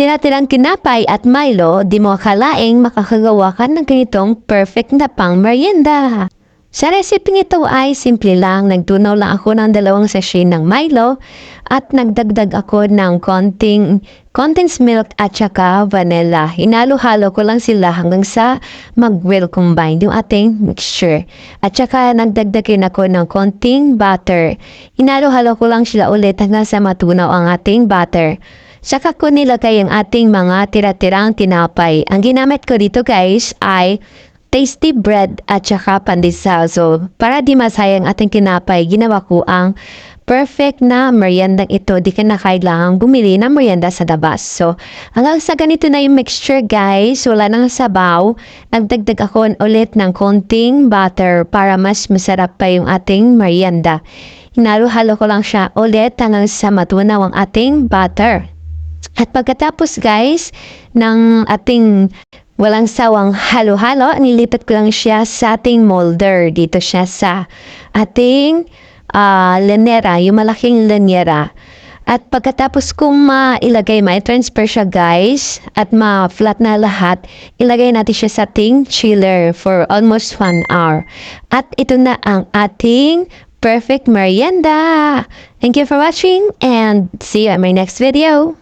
tinatirang kinapay at Milo, di mo akalaing makakagawa ka ng ganitong perfect na pang merienda. Sa recipe ito ay simple lang, nagtunaw lang ako ng dalawang sachet ng Milo at nagdagdag ako ng konting condensed milk at saka vanilla. Hinalo-halo ko lang sila hanggang sa mag-well combine yung ating mixture. At saka nagdagdag rin ako ng konting butter. Hinalo-halo ko lang sila ulit hanggang sa matunaw ang ating butter. Saka ko nilagay ang ating mga tira-tirang tinapay. Ang ginamit ko dito guys ay tasty bread at saka pandesal. So, para di masayang ating kinapay, ginawa ko ang perfect na meriendang ito. Di ka na kailangang bumili ng merienda sa labas. So, hanggang sa ganito na yung mixture guys, wala nang sabaw. Nagdagdag ako ulit ng konting butter para mas masarap pa yung ating merienda. Hinalo-halo ko lang siya ulit hanggang sa matunaw ang ating butter. At pagkatapos guys, ng ating walang sawang halo-halo, nilipat ko lang siya sa ating molder. Dito siya sa ating ah, lenera, yung malaking lenera. At pagkatapos kong mailagay, may transfer siya guys, at ma-flat na lahat, ilagay natin siya sa ating chiller for almost 1 hour. At ito na ang ating perfect merienda. Thank you for watching and see you at my next video.